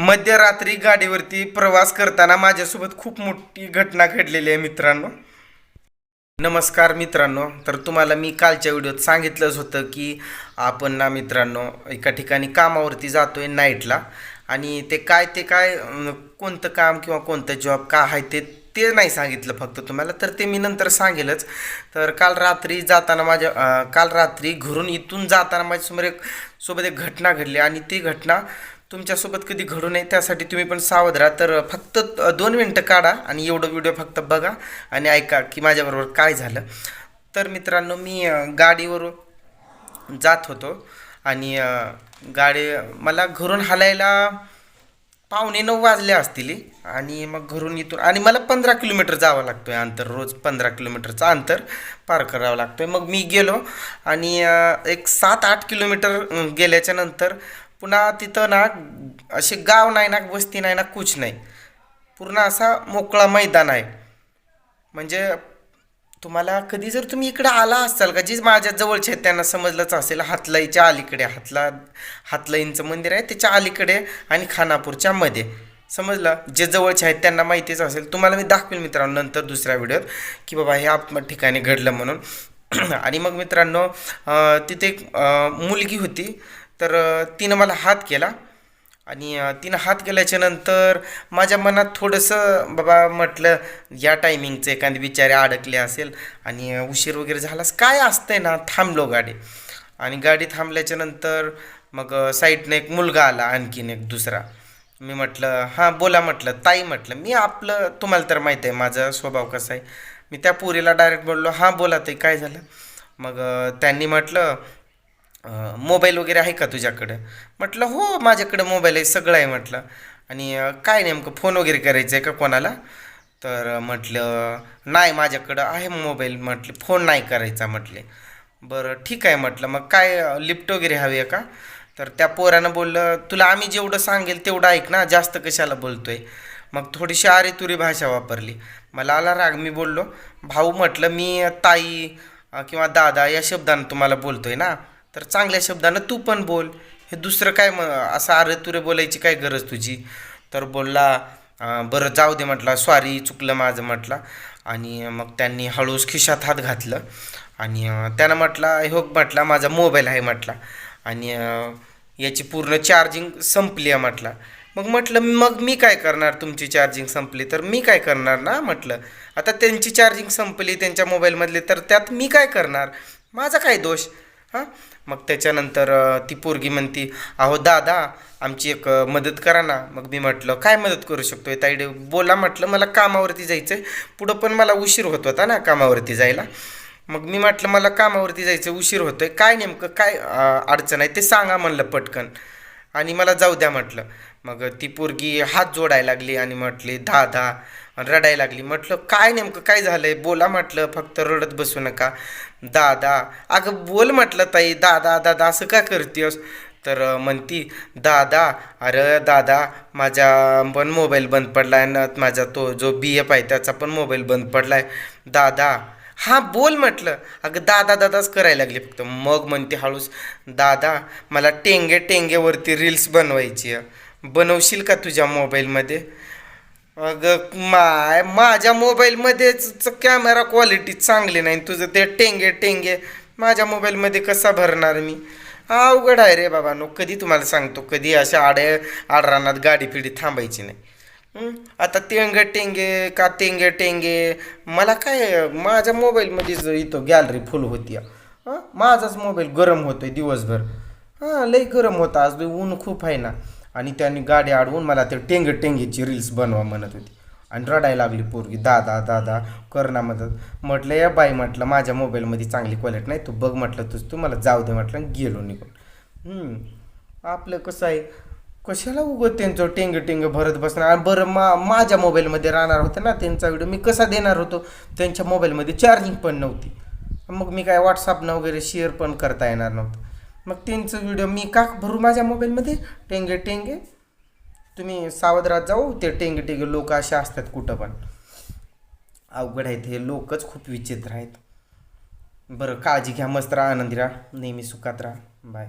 मध्यरात्री गाडीवरती प्रवास करताना माझ्यासोबत खूप मोठी घटना घडलेली आहे मित्रांनो. नमस्कार मित्रांनो. तर तुम्हाला मी कालच्या व्हिडिओत सांगितलंच होतं की आपण ना मित्रांनो एका ठिकाणी कामावरती जातोय नाईटला आणि ते काय ते काय कोणतं काम किंवा कोणतं जॉब का आहे ते ते नाही सांगितलं फक्त तुम्हाला तर ते मी नंतर सांगेलच. तर काल रात्री जाताना माझ्या काल रात्री घरून इथून जाताना माझ्यासमोर एक सोबत एक घटना घडली आणि ती घटना तुमच्यासोबत कधी घडू नये त्यासाठी तुम्ही पण सावध राहा. तर फक्त दोन मिनटं काढा आणि एवढं व्हिडिओ फक्त बघा आणि ऐका की माझ्याबरोबर काय झालं. तर मित्रांनो मी गाडीवरून जात होतो आणि गाडी मला घरून हालायला पावणे नऊ वाजले असतील. आणि मग घरून इथून आणि मला पंधरा किलोमीटर जावं लागतोय अंतर रोज पंधरा किलोमीटरचं अंतर पार करावं लागतोय. मग मी गेलो आणि एक सात आठ किलोमीटर गेल्याच्यानंतर पुन्हा तिथं ना असे गाव नाही ना वस्ती नाही ना कुछ नाही. पूर्ण असा मोकळा मैदान आहे. म्हणजे तुम्हाला कधी जर तुम्ही इकडं आला असाल का जी माझ्या जवळचे आहेत त्यांना समजलंच असेल हातलाईच्या अलीकडे हातला हातलाईंचं मंदिर आहे त्याच्या अलीकडे आणि खानापूरच्या मध्ये. समजलं? जे जवळचे आहेत त्यांना माहितीच असेल. तुम्हाला मी दाखवेल मित्रांनो नंतर दुसऱ्या व्हिडिओत की बाबा हे आप ठिकाणी घडलं म्हणून. आणि मग मित्रांनो तिथे एक मुलगी होती तर तिनं मला हात केला. आणि तिनं हात केल्याच्यानंतर माझ्या मनात थोडंसं बाबा म्हटलं या टायमिंगचं एखादी बिचारे अडकले असेल आणि उशीर वगैरे झालास काय असतंय ना थांबलो गाडी. आणि गाडी थांबल्याच्यानंतर मग साईडनं एक मुलगा आला आणखीन एक दुसरा. मी म्हटलं हां बोला म्हटलं ताई म्हटलं मी आपलं तुम्हाला तर माहीत आहे माझा स्वभाव कसा आहे. मी त्या पुरीला डायरेक्ट बोललो हां बोला ते काय झालं? मग त्यांनी म्हटलं मोबाईल वगैरे आहे का तुझ्याकडं? म्हटलं हो माझ्याकडं मोबाईल आहे सगळं आहे म्हटलं. आणि काय नेमकं फोन वगैरे करायचं आहे का कोणाला? तर म्हटलं नाही माझ्याकडं आहे मोबाईल म्हटले फोन नाही करायचा म्हटले. बरं ठीक आहे म्हटलं. मग काय लिफ्ट वगैरे हवी आहे का? तर त्या पोरानं बोललं तुला आम्ही जेवढं सांगेल तेवढं ऐक ना जास्त कशाला बोलतोय? मग थोडीशी आरेतुरी भाषा वापरली. मला आला राग मी बोललो भाऊ म्हटलं मी ताई किंवा दादा या शब्दानं तुम्हाला बोलतोय ना. तर चांगल्या शब्दानं तू पण बोल. हे दुसरं काय मग असं अरे तुरे बोलायची काय गरज तुझी? तर बोलला बरं जाऊ दे म्हटला सॉरी चुकलं माझं म्हटला. आणि मग त्यांनी हळूच खिशात हात घातलं. आणि त्यानं म्हटला हो म्हटला माझा मोबाईल आहे म्हटला. आणि याची पूर्ण चार्जिंग संपली आहे म्हटलं. मग म्हटलं मग मी काय करणार? तुमची चार्जिंग संपली तर मी काय करणार ना म्हटलं. आता त्यांची चार्जिंग संपली त्यांच्या मोबाईलमधली तर त्यात मी काय करणार? माझा काय दोष? हां? मग त्याच्यानंतर ती पोरगी म्हणती अहो दादा आमची एक मदत करा ना. मग मी म्हटलं काय मदत करू शकतोय ताईडे? बोला म्हटलं मला कामावरती जायचं आहे पुढं पण मला उशीर होत होता ना कामावरती जायला. मग मी म्हटलं मला कामावरती जायचं उशीर होतो आहे काय नेमकं काय अडचण आहे ते सांगा म्हणलं पटकन. आणि मला जाऊ द्या म्हटलं. मग ती पोरगी हात जोडायला लागली आणि म्हटली धा धा. रडायला लागली. म्हटलं काय नेमकं काय झालंय? बोला म्हटलं फक्त रडत बसू नका. दादा अगं बोल म्हटलं ताई दादा दादा असं का करतेस? तर म्हणती दादा अरे दादा माझ्या पण मोबाईल बंद पडला आहे ना माझा तो जो बी एफ आहे त्याचा पण मोबाईल बंद पडला आहे दादा हां बोल म्हटलं. अगं दादा दादाच करायला लागली फक्त. मग म्हणते हळूस दादा मला टेंगे टेंगेवरती रील्स बनवायची आहे. बनवशील का तुझ्या मोबाईलमध्ये? अगं माय माझ्या मोबाईलमध्येच कॅमेरा क्वालिटी चांगली नाही. तुझं ते टेंगे टेंगे. माझ्या मोबाईलमध्ये कसा भरणार मी? अवघड आहे रे बाबा नो कधी तुम्हाला सांगतो कधी अशा आडे आडरानात गाडी पिढी थांबायची नाही. आता तेंगे टेंगे का तेंगे टेंगे? मला काय माझ्या मोबाईलमध्येच इथं गॅलरी फुल होती हां? माझाच मोबाईल गरम होतोय दिवसभर. हां लई गरम होता आज ऊन खूप आहे ना. आणि त्यांनी गाडी अडवून मला ते टेंगे टेंगेची रील्स बनवा म्हणत होती. आणि रडायला लागली पोरगी दादा दादा कर ना मदत. म्हटलं या बाई म्हटलं माझ्या मोबाईलमध्ये चांगली क्वालिटी नाही तू बघ म्हटलं तुझ तू मला जाऊ दे म्हटलं गेलो निघून. आपलं कसं आहे? कशाला उगत त्यांचं टेंग टेंग भरत बसणार बरं मा माझ्या मोबाईलमध्ये राहणार होतं ना त्यांचा व्हिडिओ मी कसा देणार होतो? त्यांच्या मोबाईलमध्ये चार्जिंग पण नव्हती. मग मी काय व्हॉट्सअपनं वगैरे शेअर पण करता येणार नव्हतं. मग त्यांचं व्हिडिओ मी का भरू माझ्या मोबाईलमध्ये टेंगे टेंगे. तुम्ही सावध राहत जाऊ ते टेंगे टेंगे लोक असे असतात कुठं पण. अवघड आहेत हे लोकच खूप विचित्र आहेत. बरं काळजी घ्या मस्त राहा आनंदी राहा. नेहमी सुखात राहा. बाय